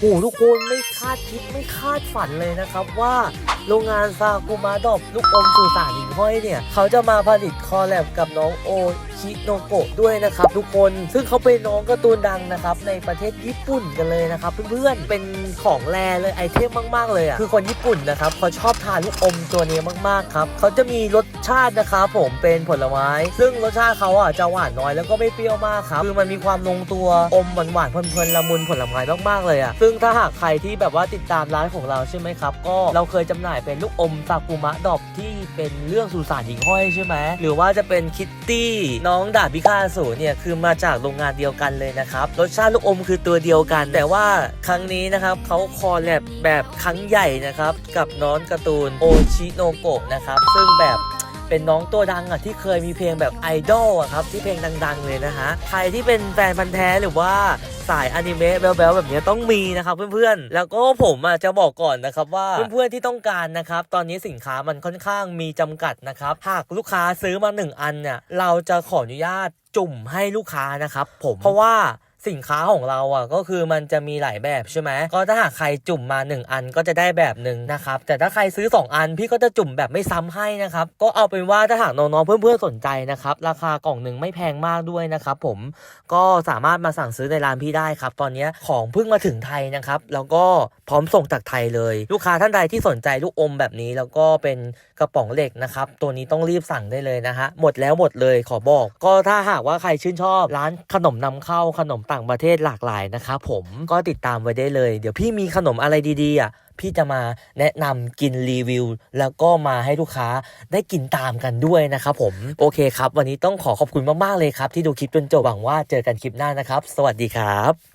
โอ้โหทุกคนไม่คาดคิดไม่คาดฝันเลยนะครับว่าโรงงานซากุมาดอบลูกอมสุสานหิ่งห้อยเนี่ย เขาจะมาผลิตคอแลบกับน้องโอชิโนโกะด้วยนะครับทุกคนซึ่งเขาเป็นน้องการ์ตูนดังนะครับในประเทศญี่ปุ่นกันเลยนะครับเพื่อนๆเป็นของแรเลยไอเทมมากๆเลยอะคือคนญี่ปุ่นนะครับเขาชอบทานลูกอมตัวนี้มากๆครับเขาจะมีรสชาตินะครับผมเป็นผลไม้ ซึ่งรสชาติเขาอะจะหวานน้อยแล้วก็ไม่เปรี้ยวมากครับคือมันมีความลงตัวอมหวานๆเพลินๆละมุนผลไม้มากๆเลยอะซึ่งถ้าหากใครที่แบบว่าติดตามร้านของเราใช่ไหมครับก็เราเคยจำหน่ายเป็นลูกอมซากุมะดอบที่เป็นเรื่องสุสานหญิงห้อยใช่ไหมหรือว่าจะเป็นคิตตี้น้องดาบพิฆาตสูเนี่ยคือมาจากโรงงานเดียวกันเลยนะครับรสชาติลูกอมคือตัวเดียวกัน แต่ว่าครั้งนี้นะครับเขาคอลแลบแบบครั้งใหญ่นะครับกับน้องการ์ตูนโอชิโนโกะนะครับซึ่งแบบ เป็นน้องตัวดังอะที่เคยมีเพลงแบบไอดอลอะครับที่เพลงดัง ๆ เลยนะฮะใครที่เป็นแฟนพันธ์แท้หรือว่าสายอนิเมะแบ๊วๆแบบนี้ต้องมีนะครับเพื่อนๆ แล้วก็ผมอะจะบอกก่อนนะครับว่าเพื่อนๆที่ต้องการนะครับตอนนี้สินค้ามันค่อนข้างมีจำกัดนะครับหากลูกค้าซื้อมา 1 อันเนี่ยเราจะขออนุญาตจุ่มให้ลูกค้านะครับผมเพราะว่า สินค้าของเราอะก็คือมันจะมีหลายแบบใช่ไหมก็ถ้าหากใครจุ่มมา 1 อันก็จะได้แบบหนึ่งนะครับแต่ถ้าใครซื้อ 2 อันพี่ก็จะจุ่มแบบไม่ซ้ำให้นะครับก็เอาเป็นว่าถ้าหากน้องๆเพื่อนๆสนใจนะครับราคากล่องหนึ่งไม่แพงมากด้วยนะครับผมก็สามารถมาสั่งซื้อในร้านพี่ได้ครับ ตอนนี้ของเพิ่งมาถึงไทยนะครับแล้วก็พร้อมส่งจากไทยเลย ลูกค้าท่านใดที่สนใจลูกอมแบบนี้ แล้วก็เป็นกระป๋องเหล็กนะครับตัวนี้ต้องรีบสั่งได้เลยนะฮะหมดแล้วหมดเลยขอบอก ก็ถ้าหากว่าใครชื่นชอบร้านขนมนำเข้าขนมต่างประเทศหลากหลายนะครับผมก็ติดตามไว้ได้เลย เดี๋ยวพี่มีขนมอะไรดีๆอะพี่จะมาแนะนำกินรีวิว แล้วก็มาให้ลูกค้าได้กินตามกันด้วยนะครับผมโอเคครับ วันนี้ต้องขอขอบคุณมากๆเลยครับ ที่ดูคลิปจนจบหวังว่าเจอกันคลิปหน้านะครับ สวัสดีครับ